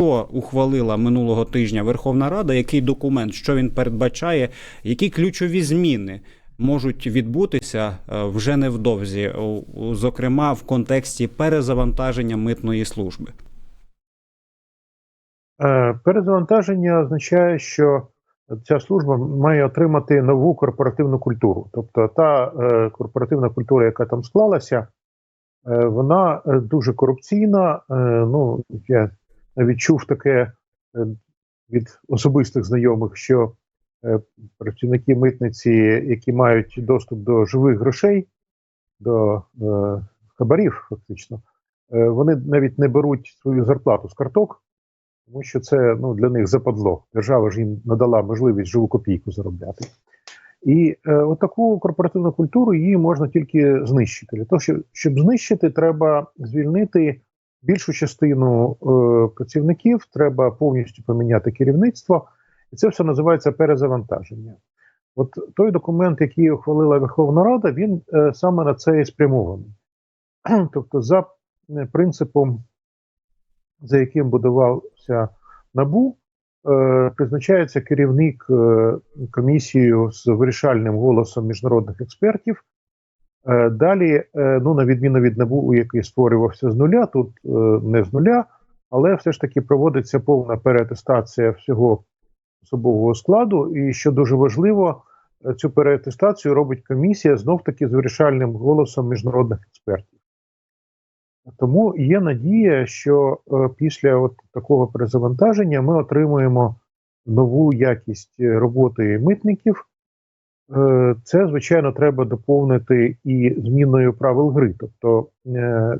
що ухвалила минулого тижня Верховна Рада, який документ, що він передбачає, які ключові зміни можуть відбутися е, вже невдовзі, зокрема в контексті перезавантаження митної служби. Е, Перезавантаження означає, що ця служба має отримати нову корпоративну культуру. Тобто та е, корпоративна культура, яка там склалася, вона дуже корупційна. Ну, я навіть чув таке е, від особистих знайомих, що е, працівники митниці, які мають доступ до живих грошей, до е, хабарів, фактично, вони навіть не беруть свою зарплату з карток тому що це ну, для них западло. Держава ж їм надала можливість живу копійку заробляти. І е, отаку корпоративну культуру її можна тільки знищити. Для того, щоб, щоб знищити, треба звільнити більшу частину е, працівників, треба повністю поміняти керівництво, і це все називається перезавантаження. От той документ, який ухвалила Верховна Рада, він е, саме на це і спрямований. Тобто, за е, принципом за яким будувався набу, е, призначається керівник е, комісією з вирішальним голосом міжнародних експертів. Е, далі, е, ну на відміну від набу, який створювався з нуля, тут е, не з нуля, але все ж таки проводиться повна переатестація всього особового складу. І що дуже важливо, цю переатестацію робить комісія знов таки з вирішальним голосом міжнародних експертів. Тому є надія, що після от такого перезавантаження ми отримуємо нову якість роботи митників. Е, це, звичайно, треба доповнити і зміною правил гри. Тобто е,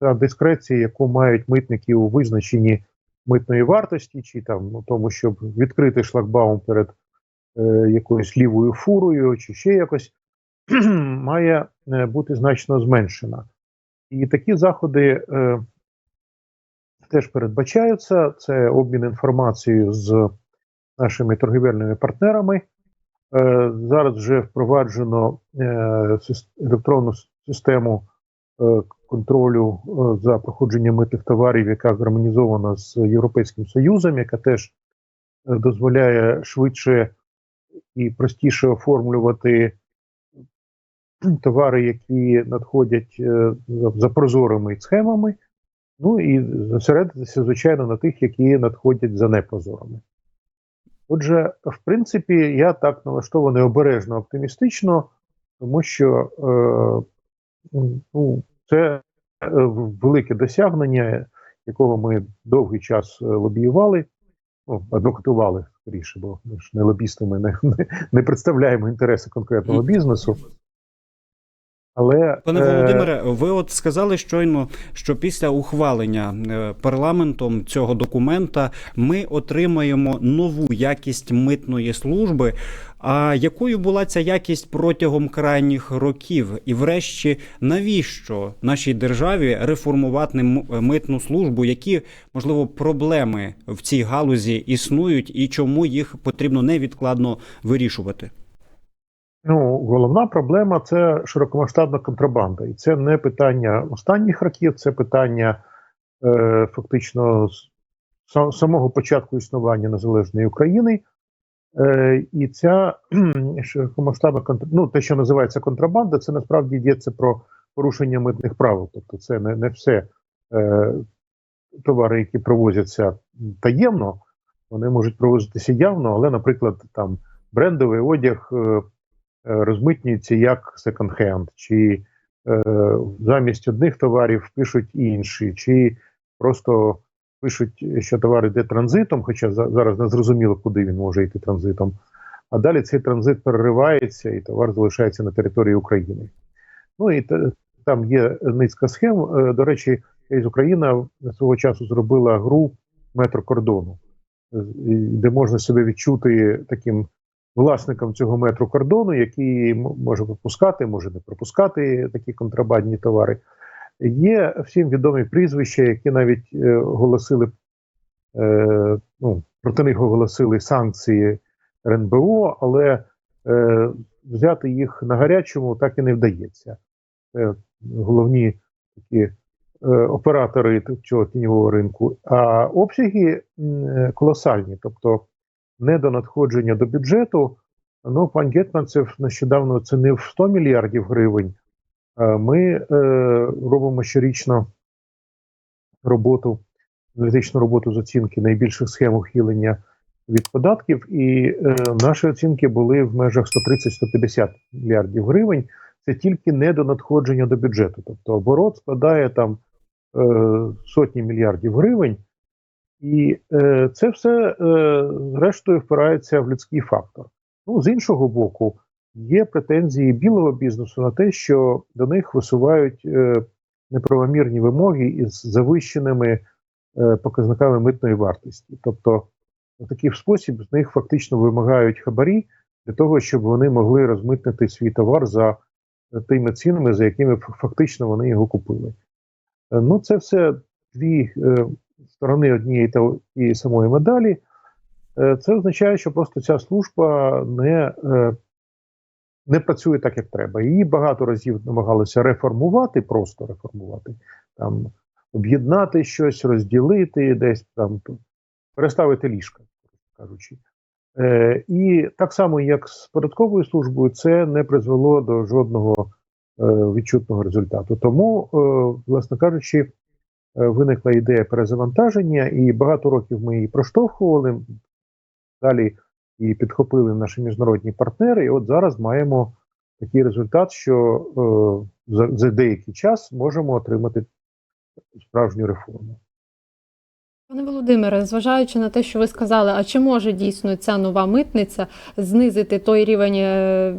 та дискреція, яку мають митники у визначенні митної вартості, чи там ну, тому, щоб відкрити шлагбаум перед е, якоюсь лівою фурою, чи ще якось, має бути значно зменшена. І такі заходи теж передбачаються. Це обмін інформацією з нашими торгівельними партнерами. Е, зараз вже впроваджено е, електронну систему е, контролю за проходженням митних товарів, яка гармонізована з Європейським Союзом, яка теж дозволяє швидше і простіше оформлювати товари, які надходять за прозорими схемами, ну і зосередитися, звичайно, на тих, які надходять за непрозорими. Отже, в принципі, я так налаштований обережно оптимістично, тому що е, ну, це е, велике досягнення, якого ми довгий час е, лобіювали, ну, адвокатували скоріше, бо ми ж не лобістами не, не, не представляємо інтереси конкретного бізнесу. Але Пане е, Володимире, ви от сказали щойно, що після ухвалення е, парламентом цього документа ми отримаємо нову якість митної служби. А якою була ця якість протягом крайніх років? І, врешті, навіщо нашій державі реформувати митну службу? Які можливо проблеми в цій галузі існують, і чому їх потрібно невідкладно вирішувати? Ну, головна проблема це широкомасштабна контрабанда. І це не питання останніх років, це питання е, фактично з самого початку існування незалежної України. Е, і ця широкомасштабна контр... ну, те, що називається контрабанда, це насправді йдеться про порушення митних правил. Тобто, це не, не все е, товари, які провозяться таємно, вони можуть провозитися явно, але, наприклад, там брендовий одяг. Е, е, розмитнюється як секонд-хенд, чи е, замість одних товарів пишуть інші, чи просто пишуть, що товар йде транзитом, хоча за- зараз не зрозуміло, куди він може йти транзитом. А далі цей транзит переривається і товар залишається на території України. Ну і там є низка схем. Е, До речі, Україна свого часу зробила гру метро кордону, е, де можна себе відчути таким власником цього метру кордону, який може пропускати, може не пропускати такі контрабандні товари. Є всім відомі прізвища, які навіть е, оголосили, е, ну, проти них оголосили санкції РНБО, але е, взяти їх на гарячому так і не вдається. Це головні такі е, оператори цього тіньового ринку, а обсяги е, колосальні, тобто недонадходження до бюджету. Ну, пан Гетманцев нещодавно оцінив 100 мільярдів гривень. Ми е, робимо щорічно роботу, аналітичну роботу з оцінки найбільших схем ухилення від податків, і е, наші оцінки були в межах 130-150 мільярдів гривень. Це тільки недонадходження до бюджету. Тобто оборот складає там е, сотні мільярдів гривень, і е, це все е, зрештою впирається в людський фактор. Ну, з іншого боку, є претензії білого бізнесу на те, що до них висувають е, неправомірні вимоги із завищеними е, показниками митної вартості. Тобто, в такий спосіб з них фактично вимагають хабарі для того, щоб вони могли розмитнити свій товар за е, тими цінами, за якими фактично вони його купили. Е, Ну, це все дві е, сторони однієї та тієї самої медалі. Е, Це означає, що просто ця служба не, е, не працює так, як треба. Її багато разів намагалися реформувати, просто реформувати, там, об'єднати щось, розділити, десь там переставити ліжка, кажучи. Е, і так само, як з податковою службою, це не призвело до жодного е, відчутного результату. Тому, е, власне кажучи, виникла ідея перезавантаження, і багато років ми її проштовхували. Далі і підхопили наші міжнародні партнери. І от зараз маємо такий результат, що е, за, за деякий час можемо отримати справжню реформу. Пане Володимире, зважаючи на те, що ви сказали, а чи може дійсно ця нова митниця знизити той рівень е,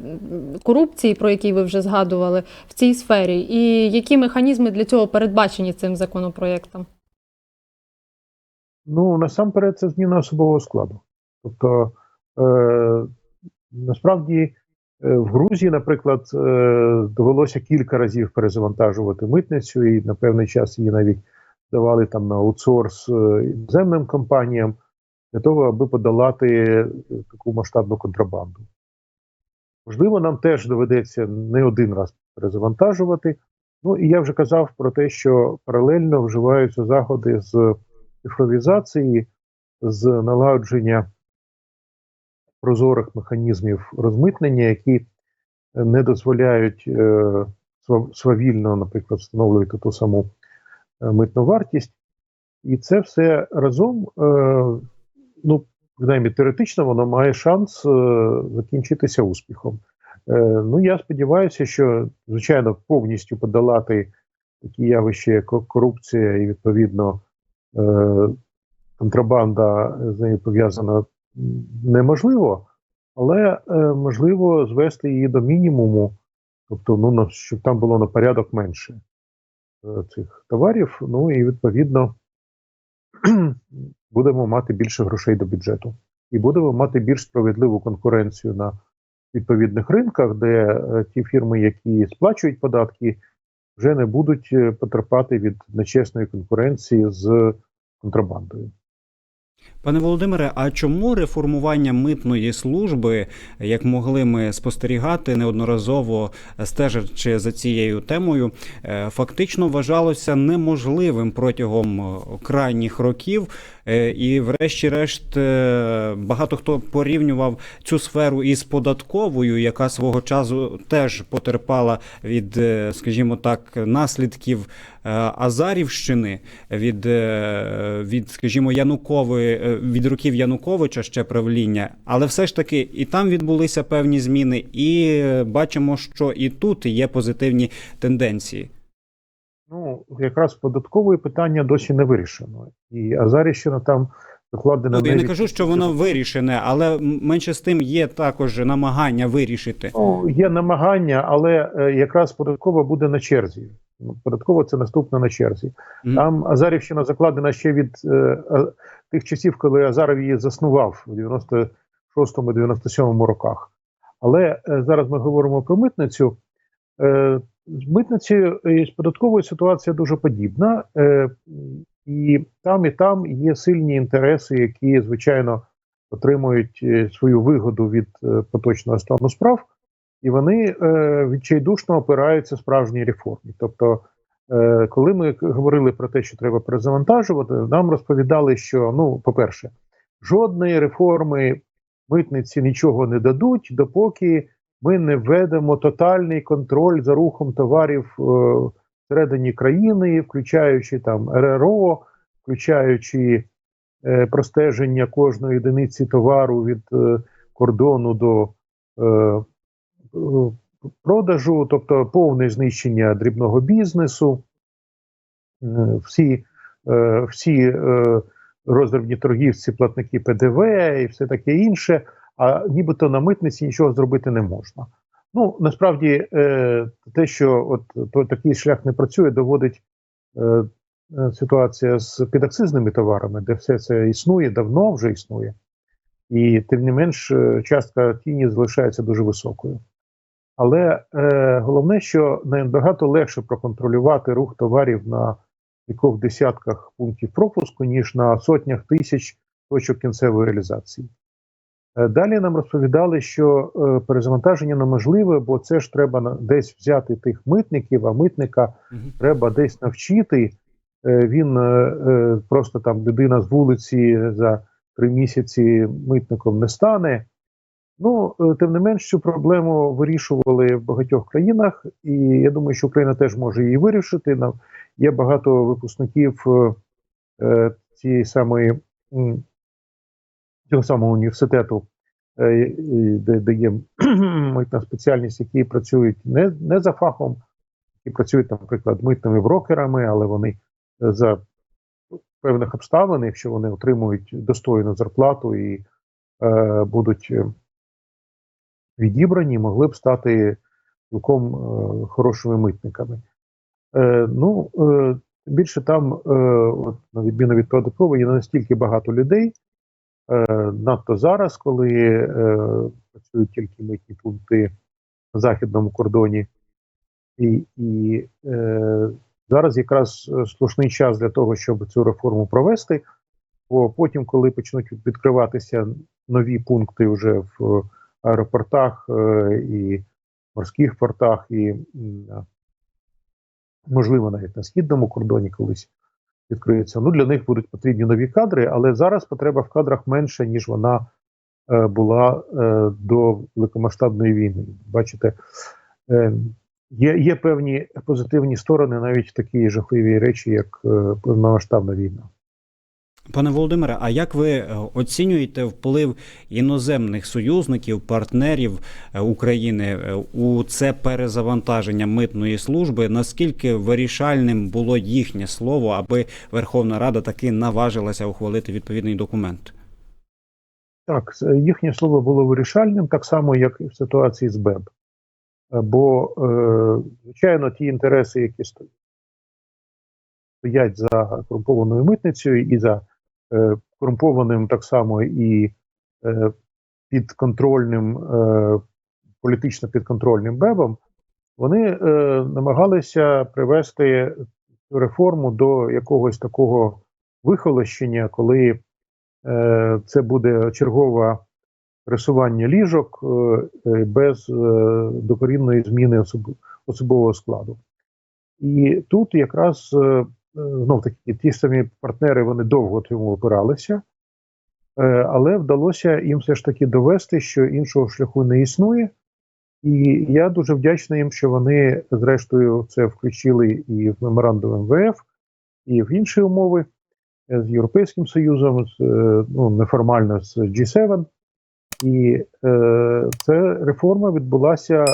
корупції, про який ви вже згадували, в цій сфері, і які механізми для цього передбачені цим законопроєктом? Ну, насамперед, це зміна особового складу. Тобто, е, насправді, е, в Грузії, наприклад, е, довелося кілька разів перезавантажувати митницю, і на певний час її навіть давали там на аутсорс е, іноземним компаніям для того, аби подолати е, таку масштабну контрабанду. Можливо, нам теж доведеться не один раз перезавантажувати. Ну і я вже казав про те, що паралельно вживаються заходи з цифровізації, з налагодження прозорих механізмів розмитнення, які не дозволяють е, свавільно, наприклад, встановлювати ту саму митну вартість. І це все разом, е, ну, принаймні теоретично, воно має шанс е, закінчитися успіхом. Е, ну, я сподіваюся, що, звичайно, повністю подолати такі явища, як корупція і відповідно е, контрабанда з нею пов'язана неможливо, але е, можливо звести її до мінімуму, тобто, ну, щоб там було на порядок менше е, цих товарів. Ну і відповідно будемо мати більше грошей до бюджету. І будемо мати більш справедливу конкуренцію на відповідних ринках, де е, ті фірми, які сплачують податки, вже не будуть е, потерпати від нечесної конкуренції з контрабандою. Пане Володимире, а чому реформування митної служби, як могли ми спостерігати неодноразово стежачи за цією темою, е, фактично вважалося неможливим протягом е, крайніх років? Е, І, врешті-решт, багато хто порівнював цю сферу із податковою, яка свого часу теж потерпала від, скажімо так, наслідків Азарівщини, від, від скажімо, Янукової, від років Януковича ще правління, але все ж таки і там відбулися певні зміни, і е, бачимо, що і тут є позитивні тенденції. Ну, якраз податкове питання досі не вирішено. І Азарівщина там закладена. Ну, я не кажу, що воно вирішене, але менше з тим є також намагання вирішити. Ну, є намагання, але е, якраз податкова буде на черзі. Податкова це наступна на черзі. Мгм. Там Азарівщина закладена ще від е, а- тих часів, коли Азаров її заснував у 96-97 роках. Але е, зараз ми говоримо про митницю. Е, з митницею і з податковою ситуація дуже подібна. Е, і там, і там є сильні інтереси, які, звичайно, отримують е, свою вигоду від е, поточного стану справ, і вони е, відчайдушно опираються справжній реформі. Тобто Е, Коли ми говорили про те, що треба перезавантажувати, нам розповідали, що ну, по-перше, жодної реформи митниці нічого не дадуть, допоки ми не введемо тотальний контроль за рухом товарів е, всередині країни, включаючи там РРО, включаючи е, простеження кожної одиниці товару від е, кордону до е, продажу, тобто повне знищення дрібного бізнесу, Е, всі, е, всі е, роздрібні торгівці, платники ПДВ і все таке інше, а нібито на митниці нічого зробити не можна. Ну, насправді, те, що от то, такий шлях не працює, доводить ситуація з підакцизними товарами, де все це існує, давно вже існує. І тим не менш, частка тіні залишається дуже високою. Але е, головне, що набагато легше проконтролювати рух товарів на кількох десятках пунктів пропуску, ніж на сотнях тисяч точок кінцевої реалізації. Е, Далі нам розповідали, що е, перезавантаження неможливе, бо це ж треба десь взяти тих митників, а митника Мгм. треба десь навчити. Е, Він е, е, просто там людина з вулиці за три місяці митником не стане. Ну, е, тим не менш, цю проблему вирішували в багатьох країнах, і я думаю, що Україна теж може її вирішити. Є багато випускників е, е, цієї самої цього самого університету, де, де є митна спеціальність, які працюють не, не за фахом, які працюють, наприклад, митними брокерами, але вони за певних обставин, якщо вони отримують достойну зарплату і е, будуть відібрані, могли б стати цілком е, хорошими митниками. Е, ну, е, більше там, е, от, на відміну від податкової, є настільки багато людей, надто зараз, коли працюють тільки митні пункти на західному кордоні. І, і е, зараз якраз слушний час для того, щоб цю реформу провести. Бо потім, коли почнуть відкриватися нові пункти вже в аеропортах е, і морських портах, і можливо навіть на східному кордоні колись відкриється. Ну для них будуть потрібні нові кадри, але зараз потреба в кадрах менша, ніж вона е, була е, до великомасштабної війни. Бачите, е, є, є певні позитивні сторони, навіть такі жахливі речі, як е, повномасштабна війна. Пане Володимире, а як ви е, оцінюєте вплив іноземних союзників, партнерів е, України е, у це перезавантаження митної служби? Наскільки вирішальним було їхнє слово, аби Верховна Рада таки наважилася ухвалити відповідний документ? Так, їхнє слово було вирішальним, так само, як і в ситуації з БЕБ. Бо, звичайно, ті інтереси, які сто- стоять за корумпованою митницею і за корумпованим так само і е, підконтрольним, е, політично підконтрольним БЕБом, вони е, намагалися привести цю реформу до якогось такого вихолощення, коли е, це буде чергове пресування ліжок е, е, без е, докорінної зміни особ- особового складу. І тут якраз е, знов таки ті самі партнери вони довго цьому опиралися, е, але вдалося їм все ж таки довести, що іншого шляху не існує. І я дуже вдячний їм, що вони, зрештою, це включили і в меморандум МВФ, і в інші умови е, з Європейським Союзом, з, е, ну, неформально з G7. І е, ця реформа відбулася е,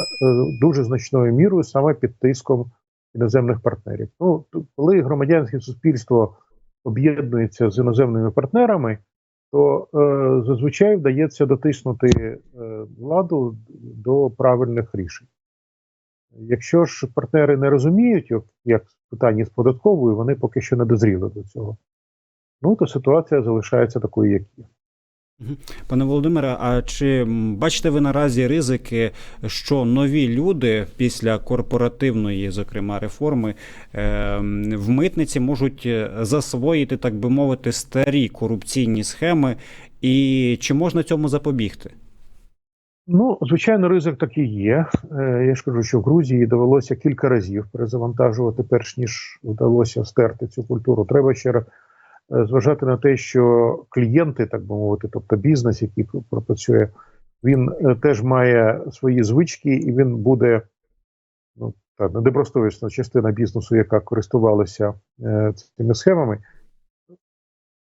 дуже значною мірою саме під тиском іноземних партнерів. Ну, коли громадянське суспільство об'єднується з іноземними партнерами, то е, зазвичай вдається дотиснути е, владу до правильних рішень. Якщо ж партнери не розуміють, як, як в питанні з податковою, вони поки що не дозріли до цього. Ну то ситуація залишається такою, як є. Пане Володимире, а чи бачите ви наразі ризики, що нові люди після корпоративної, зокрема, реформи е, в митниці можуть е, засвоїти, так би мовити, старі корупційні схеми, і чи можна цьому запобігти? Ну, звичайно, ризик такий є. Е, Я ж кажу, що в Грузії довелося кілька разів перезавантажувати, перш ніж вдалося стерти цю культуру. Треба ще зважати на те, що клієнти, так би мовити, тобто бізнес, який пр- працює, він е, теж має свої звички, і він буде ну, та недобросовісна частина бізнесу, яка користувалася е, цими схемами.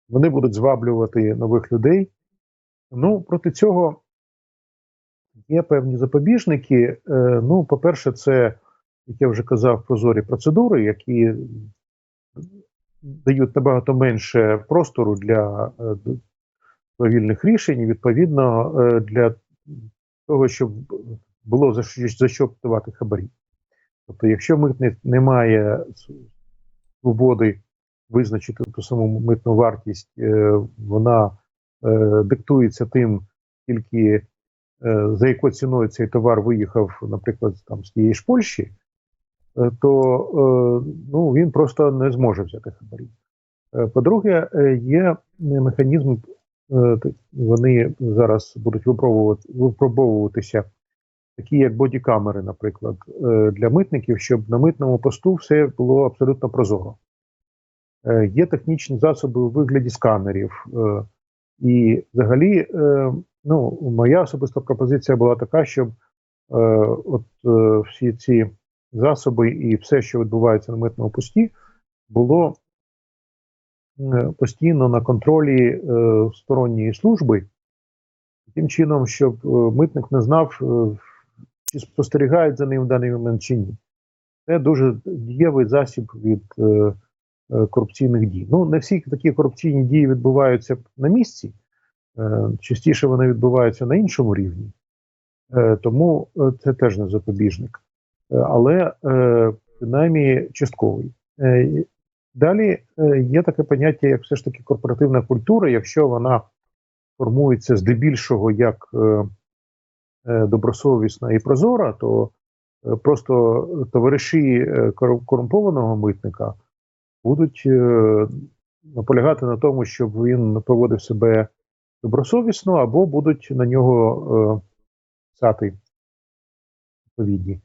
Вони будуть зваблювати нових людей. Ну, проти цього є певні запобіжники. Е, Ну, по-перше, це, як я вже казав, прозорі процедури, які дають набагато менше простору для е, повільних рішень, і, відповідно, е, для того, щоб було за що, за що давати хабарі. Тобто, якщо митник не має свободи визначити ту саму митну вартість, е, вона диктується тим, тільки за якою ціною цей товар виїхав, наприклад, там з тієї ж Польщі, то е, ну, він просто не зможе взяти хабарі. Е, По-друге, е, є механізм, е, вони зараз будуть випробовувати, випробовуватися, такі як бодікамери, наприклад, е, для митників, щоб на митному посту все було абсолютно прозоро. Е, Є технічні засоби у вигляді сканерів. е, І взагалі, е, ну, моя особиста пропозиція була така, щоб е, от е, всі ці засоби і все, що відбувається на митному пості, було е, постійно на контролі е, сторонньої служби, таким чином, щоб е, митник не знав, чи спостерігають за ним в даний момент чи ні. Це дуже дієвий засіб від корупційних дій. Ну, не всі такі корупційні дії відбуваються на місці, частіше вони відбуваються на іншому рівні. Тому це теж не запобіжник. Е, але е, принаймні частковий. Е, Далі є таке поняття, як все ж таки корпоративна культура, якщо вона формується здебільшого як добросовісна і прозора, то просто товариші корумпованого митника будуть наполягати на тому, щоб він поводив себе добросовісно, або будуть на нього писати відповідні,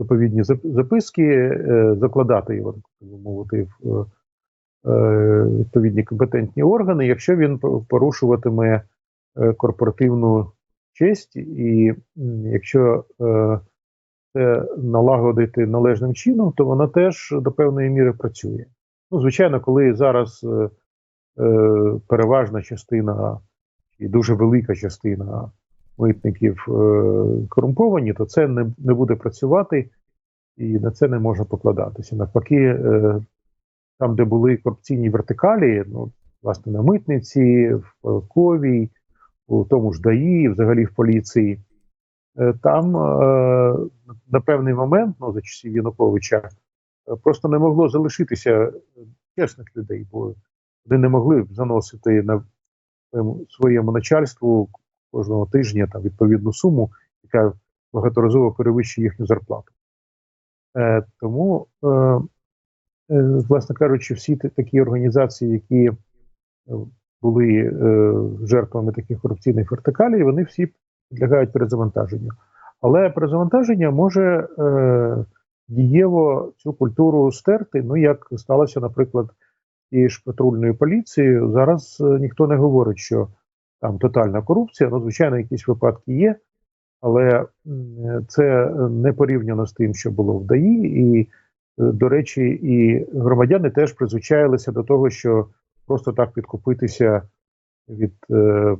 відповідні записки, е, закладати його, так мовити, в е, е, відповідні компетентні органи, якщо він порушуватиме корпоративну честь, і якщо це налагодити належним чином, то вона теж до певної міри працює. Ну, звичайно, коли зараз переважна частина і дуже велика частина митників е, корумповані, то це не, не буде працювати, і на це не можна покладатися. Навпаки, е, там, де були корупційні вертикалі, ну, власне, на митниці, в податковій, у тому ж ДАІ, взагалі в поліції, е, там на певний момент, ну, за часів Януковича, просто не могло залишитися чесних людей, бо вони не могли б заносити на своєму, своєму начальству кожного тижня там, відповідну суму, яка багаторазово перевищує їхню зарплату. Е, тому, е, е, власне кажучи, всі такі організації, які е, були е, жертвами таких корупційних вертикалей, вони всі підлягають перезавантаженню. Але перезавантаження може е, дієво цю культуру стерти, ну як сталося, наприклад, і ж патрульною поліцією. Зараз е, ніхто не говорить, що там тотальна корупція. Ну, звичайно, якісь випадки є, але це не порівняно з тим, що було в ДАІ. І, е, до речі, і громадяни теж призвичаїлися до того, що просто так підкупитися від е,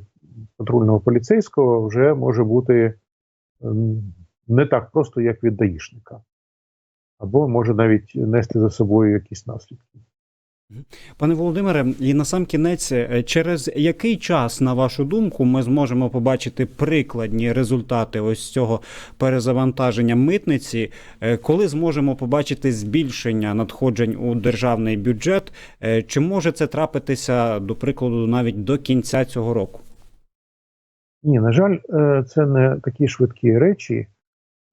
патрульного поліцейського вже може бути не так просто, як від даїшника. Або може навіть нести за собою якісь наслідки. Пане Володимире, і на сам кінець, е, через який час, на вашу думку, ми зможемо побачити прикладні результати ось цього перезавантаження митниці, Е, коли зможемо побачити збільшення надходжень у державний бюджет? Е, Чи може це трапитися, до прикладу, навіть до кінця цього року? Ні, на жаль, це не такі швидкі речі.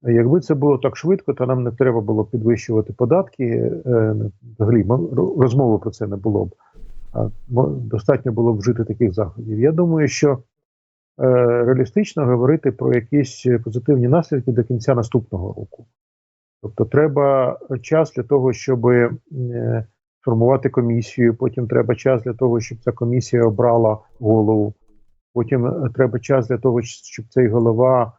Якби це було так швидко, то нам не треба було підвищувати податки. е, Взагалі розмови про це не було б. Достатньо було б вжити таких заходів. Я думаю, що реалістично говорити про якісь позитивні наслідки до кінця наступного року. Тобто, треба час для того, щоб е, формувати комісію. Потім треба час для того, щоб ця комісія обрала голову. Потім е, треба час для того, щоб цей голова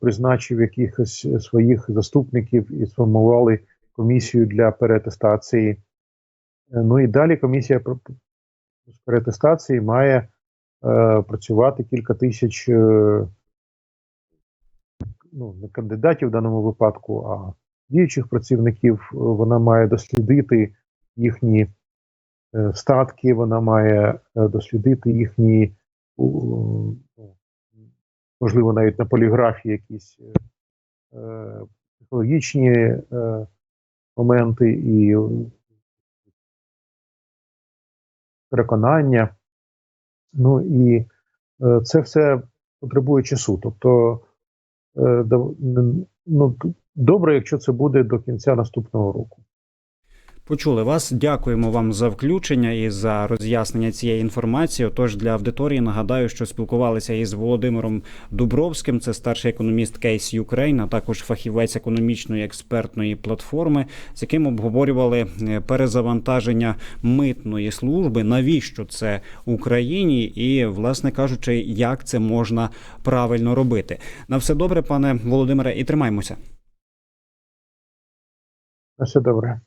призначив якихось своїх заступників і сформували комісію для переатестації. Е, Ну і далі комісія з переатестації має е, працювати кілька тисяч е, ну, не кандидатів в даному випадку, а діючих працівників. Вона має дослідити їхні е, статки, вона має е, дослідити їхні, можливо, навіть на поліграфії якісь е, е, психологічні е, моменти і переконання. Ну і це все потребує часу. Тобто, ну, добре, якщо це буде до кінця наступного року. Почули вас. Дякуємо вам за включення і за роз'яснення цієї інформації. Отож, для аудиторії нагадаю, що спілкувалися із Володимиром Дубровським, це старший економіст Case Ukraine, а також фахівець економічної експертної платформи, з яким обговорювали е, перезавантаження митної служби. Навіщо це Україні, і, власне кажучи, як це можна правильно робити. На все добре, пане Володимире, і тримаймося. На все добре.